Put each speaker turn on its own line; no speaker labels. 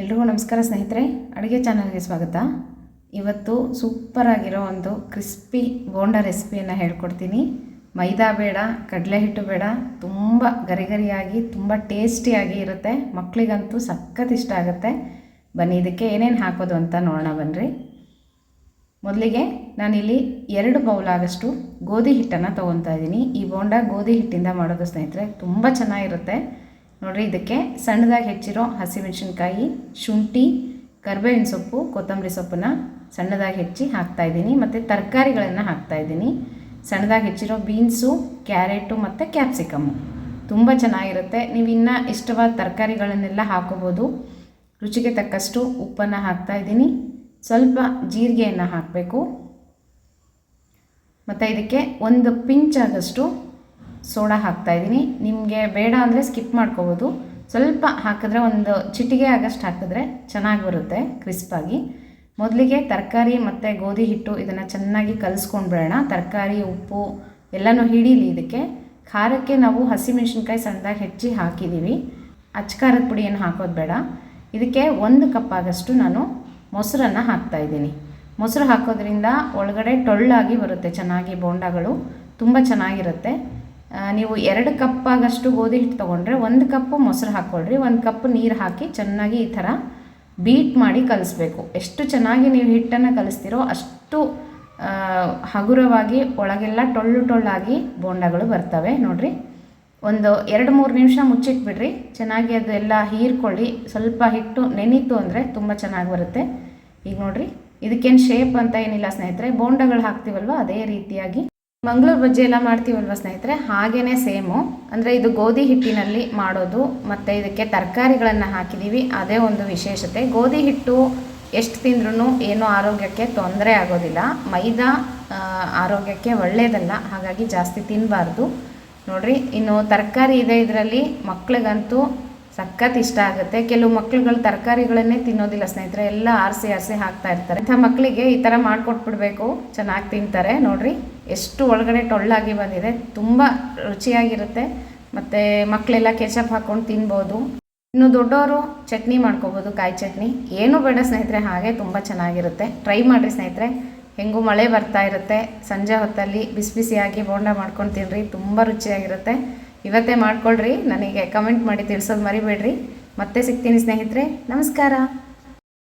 ಎಲ್ರಿಗೂ ನಮಸ್ಕಾರ ಸ್ನೇಹಿತರೆ, ಅಡುಗೆ ಚಾನಲ್ಗೆ ಸ್ವಾಗತ. ಇವತ್ತು ಸೂಪರಾಗಿರೋ ಒಂದು ಕ್ರಿಸ್ಪಿ ಬೋಂಡ ರೆಸಿಪಿಯನ್ನು ಹೇಳ್ಕೊಡ್ತೀನಿ. ಮೈದಾ ಬೇಡ ಕಡಲೆ ಹಿಟ್ಟು ಬೇಡ, ತುಂಬ ಗರಿಗರಿಯಾಗಿ, ತುಂಬ ಟೇಸ್ಟಿಯಾಗಿ ಇರುತ್ತೆ. ಮಕ್ಕಳಿಗಂತೂ ಸಖತ್ ಇಷ್ಟ ಆಗುತ್ತೆ. ಬನ್ನಿ, ಇದಕ್ಕೆ ಏನೇನು ಹಾಕೋದು ಅಂತ ನೋಡೋಣ ಬನ್ನಿರಿ ಮೊದಲಿಗೆ ನಾನಿಲ್ಲಿ ಎರಡು ಬೌಲ್ ಆಗಷ್ಟು ಗೋಧಿ ಹಿಟ್ಟನ್ನು ತೊಗೊತಾ ಇದ್ದೀನಿ. ಈ ಬೋಂಡ ಗೋಧಿ ಹಿಟ್ಟಿಂದ ಮಾಡೋದು ಸ್ನೇಹಿತರೆ, ತುಂಬ ಚೆನ್ನಾಗಿರುತ್ತೆ. ನೋಡಿರಿ, ಇದಕ್ಕೆ ಸಣ್ಣದಾಗಿ ಹೆಚ್ಚಿರೋ ಹಸಿಮೆಣಸಿನ್ಕಾಯಿ, ಶುಂಠಿ, ಕರ್ಬೇವಿನ ಸೊಪ್ಪು, ಕೊತ್ತಂಬರಿ ಸೊಪ್ಪನ್ನು ಸಣ್ಣದಾಗಿ ಹೆಚ್ಚಿ ಹಾಕ್ತಾ ಇದ್ದೀನಿ. ಮತ್ತು ತರಕಾರಿಗಳನ್ನು ಹಾಕ್ತಾ ಇದ್ದೀನಿ. ಸಣ್ಣದಾಗಿ ಹೆಚ್ಚಿರೋ ಬೀನ್ಸು, ಕ್ಯಾರೆಟು ಮತ್ತು ಕ್ಯಾಪ್ಸಿಕಮ್ಮು ತುಂಬ ಚೆನ್ನಾಗಿರುತ್ತೆ. ನೀವು ಇನ್ನೂ ಇಷ್ಟವಾದ ತರಕಾರಿಗಳನ್ನೆಲ್ಲ ಹಾಕೋಬೋದು. ರುಚಿಗೆ ತಕ್ಕಷ್ಟು ಉಪ್ಪನ್ನು ಹಾಕ್ತಾಯಿದ್ದೀನಿ ಸ್ವಲ್ಪ ಜೀರಿಗೆಯನ್ನು ಹಾಕಬೇಕು. ಮತ್ತು ಇದಕ್ಕೆ ಒಂದು ಪಿಂಚ್ ಆದಷ್ಟು ಸೋಡಾ ಹಾಕ್ತಾಯಿದ್ದೀನಿ ನಿಮಗೆ ಬೇಡ ಅಂದರೆ ಸ್ಕಿಪ್ ಮಾಡ್ಕೋಬೋದು. ಸ್ವಲ್ಪ ಹಾಕಿದ್ರೆ ಒಂದು ಚಿಟಿಗೆ ಆಗಷ್ಟು ಹಾಕಿದ್ರೆ ಚೆನ್ನಾಗಿ ಬರುತ್ತೆ ಕ್ರಿಸ್ಪಾಗಿ ಮೊದಲಿಗೆ ತರಕಾರಿ ಮತ್ತು ಗೋಧಿ ಹಿಟ್ಟು ಇದನ್ನು ಚೆನ್ನಾಗಿ ಕಲಿಸ್ಕೊಂಡ್ಬಿಡೋಣ. ತರಕಾರಿ, ಉಪ್ಪು ಎಲ್ಲನೂ ಹಿಡೀಲಿ ಇದಕ್ಕೆ. ಖಾರಕ್ಕೆ ನಾವು ಹಸಿಮೆಣ್ಸಿನ್ಕಾಯಿ ಸಣ್ಣದಾಗಿ ಹೆಚ್ಚಿ ಹಾಕಿದ್ದೀವಿ ಅಚ್ಕಾರದ ಏನು ಹಾಕೋದು ಬೇಡ. ಇದಕ್ಕೆ ಒಂದು ಕಪ್ ಆಗಷ್ಟು ನಾನು ಮೊಸರನ್ನು ಹಾಕ್ತಾಯಿದ್ದೀನಿ ಮೊಸರು ಹಾಕೋದ್ರಿಂದ ಒಳಗಡೆ ಟೊಳ್ಳಾಗಿ ಬರುತ್ತೆ, ಚೆನ್ನಾಗಿ ಬೋಂಡಾಗಳು. ತುಂಬ ಚೆನ್ನಾಗಿರುತ್ತೆ. ನೀವು ಎರಡು ಕಪ್ಪಾಗಷ್ಟು ಗೋಧಿ ಹಿಟ್ಟು ತೊಗೊಂಡ್ರೆ ಒಂದು ಕಪ್ಪು ಮೊಸರು ಹಾಕ್ಕೊಳ್ರಿ, ಒಂದು ಕಪ್ ನೀರು ಹಾಕಿ ಚೆನ್ನಾಗಿ ಈ ಥರ ಬೀಟ್ ಮಾಡಿ ಕಲಿಸ್ಬೇಕು. ಎಷ್ಟು ಚೆನ್ನಾಗಿ ನೀವು ಹಿಟ್ಟನ್ನು ಕಲಿಸ್ತೀರೋ ಅಷ್ಟು ಹಗುರವಾಗಿ ಒಳಗೆಲ್ಲ ಟೊಳ್ಳು ಟೊಳ್ಳಾಗಿ ಬೋಂಡಗಳು ಬರ್ತವೆ. ನೋಡಿರಿ, ಒಂದು ಎರಡು ಮೂರು ನಿಮಿಷ ಮುಚ್ಚಿಟ್ಬಿಡ್ರಿ. ಚೆನ್ನಾಗಿ ಅದೆಲ್ಲ ಹೀರ್ಕೊಳ್ಳಿ. ಸ್ವಲ್ಪ ಹಿಟ್ಟು ನೆನೀತು ಅಂದರೆ ತುಂಬ ಚೆನ್ನಾಗಿ ಬರುತ್ತೆ. ಈಗ ನೋಡಿರಿ, ಇದಕ್ಕೇನು ಶೇಪ್ ಅಂತ ಏನಿಲ್ಲ ಸ್ನೇಹಿತರೆ. ಬೋಂಡಗಳು ಹಾಕ್ತೀವಲ್ವ? ಅದೇ ರೀತಿಯಾಗಿ ಮಂಗಳೂರು ಬಜ್ಜಿ ಎಲ್ಲ ಮಾಡ್ತೀವಲ್ವ ಸ್ನೇಹಿತರೆ? ಹಾಗೇ ಸೇಮು. ಅಂದರೆ ಇದು ಗೋಧಿ ಹಿಟ್ಟಿನಲ್ಲಿ ಮಾಡೋದು, ಮತ್ತು ಇದಕ್ಕೆ ತರಕಾರಿಗಳನ್ನು ಹಾಕಿದ್ದೀವಿ ಅದೇ ಒಂದು ವಿಶೇಷತೆ. ಗೋಧಿ ಹಿಟ್ಟು ಎಷ್ಟು ತಿಂದ್ರೂ ಏನೂ ಆರೋಗ್ಯಕ್ಕೆ ತೊಂದರೆ ಆಗೋದಿಲ್ಲ. ಮೈದಾ ಆರೋಗ್ಯಕ್ಕೆ ಒಳ್ಳೆಯದಲ್ಲ ಹಾಗಾಗಿ ಜಾಸ್ತಿ ತಿನ್ನಬಾರ್ದು ನೋಡ್ರಿ, ಇನ್ನು ತರಕಾರಿ ಇದೆ ಇದರಲ್ಲಿ, ಮಕ್ಳಿಗಂತೂ ಸಖತ್ ಇಷ್ಟ ಆಗುತ್ತೆ. ಕೆಲವು ಮಕ್ಳುಗಳು ತರಕಾರಿಗಳನ್ನೇ ತಿನ್ನೋದಿಲ್ಲ ಸ್ನೇಹಿತರೆ, ಎಲ್ಲ ಆರಿಸಿ ಆರಿಸಿ ಹಾಕ್ತಾ ಇರ್ತಾರೆ. ಇಂಥ ಮಕ್ಕಳಿಗೆ ಈ ಥರ ಮಾಡಿಕೊಟ್ಬಿಡ್ಬೇಕು. ಚೆನ್ನಾಗಿ ತಿಂತಾರೆ. ನೋಡ್ರಿ, ಎಷ್ಟು ಒಳಗಡೆ ಟೊಳ್ಳಾಗಿ ಬಂದಿದೆ. ತುಂಬ ರುಚಿಯಾಗಿರುತ್ತೆ. ಮತ್ತು ಮಕ್ಕಳೆಲ್ಲ ಕೆಚಪ್ ಹಾಕ್ಕೊಂಡು ತಿನ್ಬೋದು. ಇನ್ನು ದೊಡ್ಡವರು ಚಟ್ನಿ ಮಾಡ್ಕೋಬೋದು, ಕಾಯಿ ಚಟ್ನಿ. ಏನೂ ಬೇಡ ಸ್ನೇಹಿತರೆ, ಹಾಗೆ ತುಂಬ ಚೆನ್ನಾಗಿರುತ್ತೆ. ಟ್ರೈ ಮಾಡಿರಿ ಸ್ನೇಹಿತರೆ. ಹೆಂಗೂ ಮಳೆ ಬರ್ತಾ ಇರುತ್ತೆ. ಸಂಜೆ ಹೊತ್ತಲ್ಲಿ ಬಿಸಿ ಬಿಸಿಯಾಗಿ ಬೋಂಡ ಮಾಡ್ಕೊಂಡು ತಿನ್ನಿರಿ ತುಂಬ ರುಚಿಯಾಗಿರುತ್ತೆ. ಇವತ್ತೇ ಮಾಡ್ಕೊಳ್ರಿ ನನಗೆ ಕಮೆಂಟ್ ಮಾಡಿ ತಿಳಿಸೋದು ಮರಿಬೇಡ್ರಿ. ಮತ್ತೆ ಸಿಗ್ತೀನಿ ಸ್ನೇಹಿತರೆ ನಮಸ್ಕಾರ.